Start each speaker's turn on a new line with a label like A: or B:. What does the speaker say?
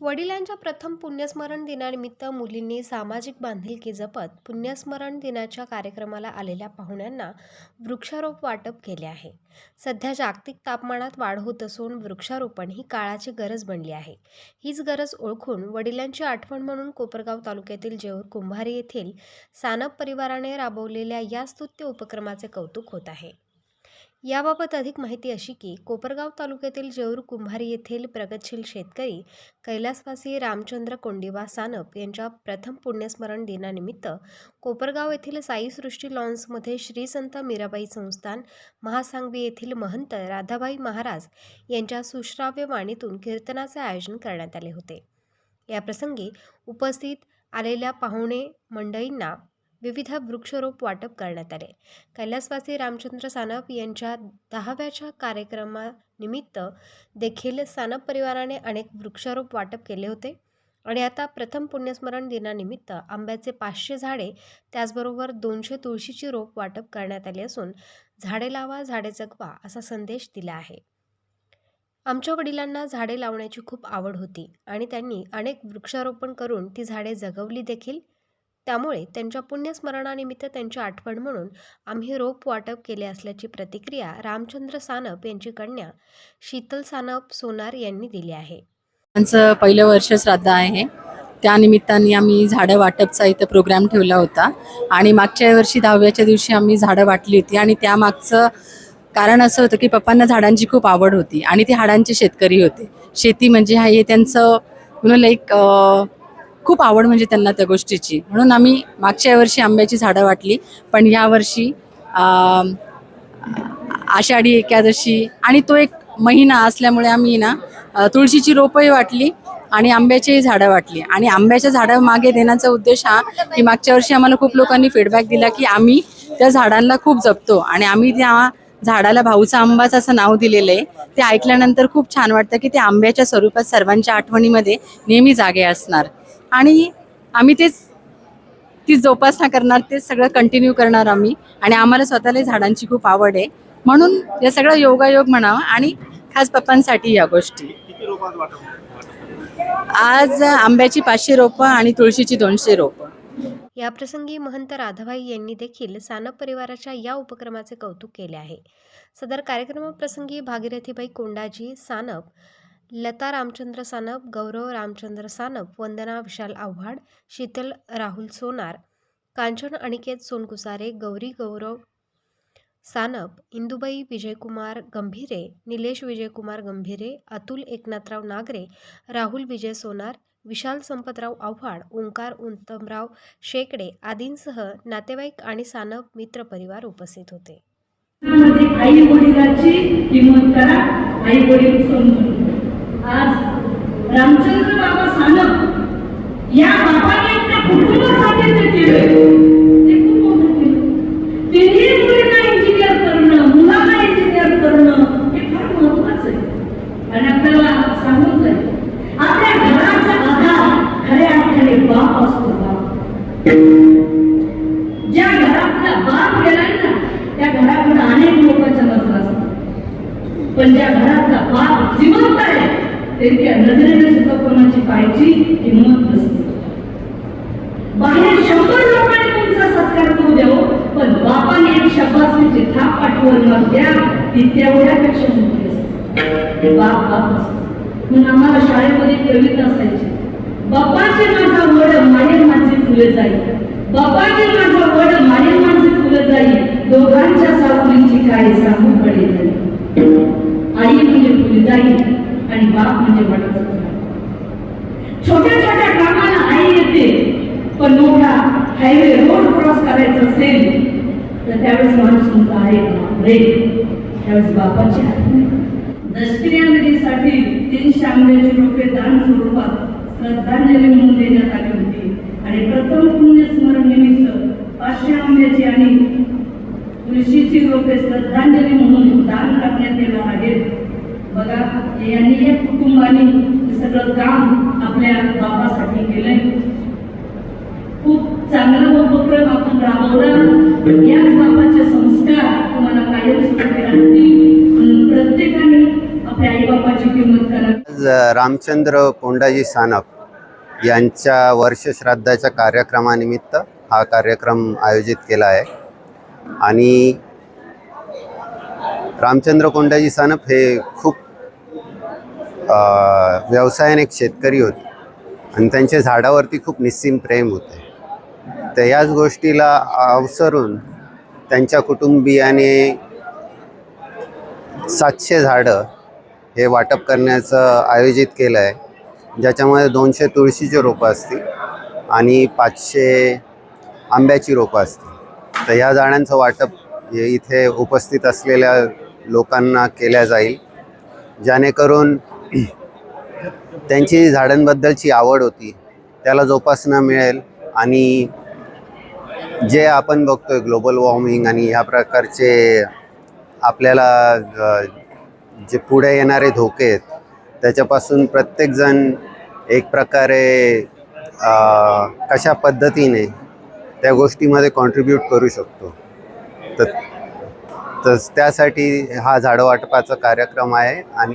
A: वडिलांच्या प्रथम पुण्यस्मरण दिनानिमित्त मुलींनी सामाजिक बांधिलकी जपत पुण्यस्मरण दिनाच्या कार्यक्रमाला आलेल्या पाहुण्यांना वृक्षारोप वाटप केले आहे. सध्या जागतिक तापमानात वाढ होत असून वृक्षारोपण ही काळाची गरज बनली आहे. हीच गरज ओळखून वडिलांची आठवण म्हणून कोपरगाव तालुक्यातील जेऊर कुंभारी येथील सानप परिवाराने राबवलेल्या या स्तुत्य उपक्रमाचे कौतुक होत आहे. याबाबत अधिक माहिती अशी की कोपरगाव तालुक्यातील जेऊर कुंभारी येथील प्रगतशील शेतकरी कैलासवासी रामचंद्र कोंडिबा सानप यांच्या प्रथम पुण्यस्मरण दिनानिमित्त कोपरगाव येथील साईसृष्टी लॉन्समध्ये श्री संत मीराबाई संस्थान महासांगवी येथील महंत राधाबाई महाराज यांच्या सुश्राव्य वाणीतून कीर्तनाचे आयोजन करण्यात आले होते. याप्रसंगी उपस्थित आलेल्या पाहुणे मंडळींना विविध वृक्षरोप वाटप करण्यात आले. कैलासवासी रामचंद्र सानप यांच्या दहाव्याच्या कार्यक्रमानिमित्त देखील सानप परिवाराने अनेक वृक्षारोप वाटप केले होते आणि आता प्रथम पुण्यस्मरण दिनानिमित्त आंब्याचे पाचशे झाडे त्याचबरोबर दोनशे तुळशीची रोप वाटप करण्यात आली असून झाडे लावा झाडे जगवा असा संदेश दिला आहे. आमच्या वडिलांना झाडे लावण्याची खूप आवड होती आणि त्यांनी अनेक वृक्षारोपण करून ती झाडे जगवली देखील. त्यामुळे त्यांच्या पुण्यस्मरणानिमित्त त्यांची आठवण म्हणून आम्ही रोप वाटप केले असल्याची प्रतिक्रिया रामचंद्र सानप यांची कन्या शीतल सानप सोनार यांनी दिली आहे.
B: त्यांचं पहिलं वर्ष श्राद्ध आहे. त्यानिमित्ताने आम्ही झाडं वाटपचा इथं प्रोग्राम ठेवला होता. आणि मागच्या वर्षी दहाव्याच्या दिवशी आम्ही झाडं वाटली होती. आणि त्यामागचं कारण असं होतं की पप्पांना झाडांची खूप आवड होती. आणि ते हाडांचे शेतकरी होते. शेती म्हणजे हा हे त्यांचं म्हणून लाईक खूप आवड म्हणजे त्यांना त्या गोष्टीची. म्हणून आम्ही मागच्या वर्षी आंब्याची झाडं वाटली पण यावर्षी वर्षी आषाढी एकादशी आणि तो एक महिना असल्यामुळे आम्ही ना तुळशीची रोपही वाटली आणि आंब्याचीही झाडं वाटली. आणि आंब्याच्या झाडं मागे देण्याचा उद्देश हा की मागच्या वर्षी आम्हाला खूप लोकांनी फीडबॅक दिला की आम्ही त्या झाडांना खूप जपतो. आणि आम्ही त्या झाडाला भाऊचा आंबाच असं नाव दिलेलं आहे. ते ऐकल्यानंतर खूप छान वाटतं की ते आंब्याच्या स्वरूपात सर्वांच्या आठवणीमध्ये नेहमी जागे असणार. आणि आम्ही तेच ती जोपासना करणार ते सगळं कंटिन्यू करणार आम्ही. आणि आम्हाला स्वतःला झाडांची खूप आवड आहे. म्हणून हे सगळं योगायोग म्हणावं आणि खास पप्पांसाठी या गोष्टी. आज आंब्याची पाचशे रोपं आणि तुळशीची दोनशे रोपं.
A: याप्रसंगी महंत राधाबाई यांनी देखील सानप परिवाराच्या या उपक्रमाचे कौतुक केले आहे. सदर कार्यक्रमाप्रसंगी भागीरथीबाई कोंडाजी सानप लता रामचंद्र सानप गौरव रामचंद्र सानप वंदना विशाल आव्हाड शीतल राहुल सोनार कांचन अनिकेत सोनकुसारे गौरी गौरव सानप इंदुबाई विजयकुमार गंभीरे निलेश विजयकुमार गंभीरे अतुल एकनाथराव नागरे राहुल विजय सोनार विशाल संपतराव आव्हाड ओंकार उत्तमराव शेकडे आदींसह नातेवाईक आणि सानप मित्रपरिवार उपस्थित होते.
C: आई वडिलांची किंमत करा आई वडील समजून. आज रामचंद्र बाबा सानप या बाबाने आपल्या कुटुंबासाठी जे केलं ते खूप मोठं केलं. तिन्ही मुलींना इंजिनियर करणं मुलांना इंजिनियर करणं हे फार महत्वाचं आहे. आणि आपल्याला सांगून जाईल आपल्या घराचा आधार खऱ्या अर्थाने बाप असतो बाप. ज्या घरातला बाप गेलाय ना त्या घराकडे अनेक लोकांच्या नजर असतात. पण ज्या घरातला बाप जिवंत आहे त्यांच्या नजरेने सुद्धा कोणाची पाहायची किंमत नसते. बाहेर शंभर लोकांनी तुमचा सत्कार करू द्यावं हो, पण बापाने एक शब्दाची थाप पाठवून मग द्या ती तेवढ्यापेक्षा मोठी असते. बाप बाप असतो. म्हणून आम्हाला शाळेमध्ये कविता असायची. बापाचे माझा वड माहेर माझे फुले जाईल बापाचे माझा वड माहेर माझे फुले जाईल दोघांच्या सावलीची काय सांगू पडे जाईल आई म्हणजे फुले जाईल आणि बाप म्हणजे वडाचं छोट्या छोट्या कामाला आई येते पण मोठा हायवे रोड क्रॉस करायचा असेल तर त्यावेळेस माणूस म्हणतो आहे बापरे त्यावेळेस बापाची आठवण येते. दशक्रियांसाठी तीनशे रोपे दान स्वरूपात श्रद्धांजली म्हणून देण्यात आली होती आणि प्रथम पुण्यस्मरण निमित्त पाचशे आंब्याची आणि तुळशीची रोपे श्रद्धांजली म्हणून दान करण्यात येणार आहेत बघा यांनी एक कुटुंबाने सगळं काम आपल्या बाबासाठी केलंय. खूप चांगला उपक्रम आपण राबवला. याच बाबाचे संस्कार तुम्हाला कायम सुरू राहतील. प्रत्येकाने आपल्या आई बापाची किंमत करा
D: रामचंद्र कोंडाजी सानप यांच्या वर्षश्राद्धाच्या कार्यक्रमानिमित्त हा कार्यक्रम आयोजित केला आहे. आणि रामचंद्र कोंडाजी सानप हे खूप व्यवसायाने एक शेतकरी होते. आणि त्यांच्या झाडावरती खूप निस्सीम प्रेम होते. तर याच गोष्टीला अवसरून त्यांच्या कुटुंबियाने सातशे झाडं हे वाटप करण्याचं आयोजित केलं आहे ज्याच्यामध्ये दोनशे तुळशीचे रोपं असतील आणि पाचशे आंब्याची रोपं असतील. तर ह्या झाडांचं वाटप हे इथे उपस्थित असलेल्या लोकांना केल्या जाईल. जेणेकरून त्यांची झाडांबद्दलची आवड होती. त्याला जोपासना मिळेल आणि जे आपण बघतोय ग्लोबल वॉर्मिंग आणि ह्या प्रकारचे आपल्याला जे पुढे येणारे धोके आहेत त्याच्यापासून प्रत्येकजण एक प्रकारे कशा पद्धतीने त्या गोष्टीमध्ये कॉन्ट्रीब्यूट करू शकतो. तर तर त्यासाठी हा झाडं वाटपाचा कार्यक्रम आहे आणि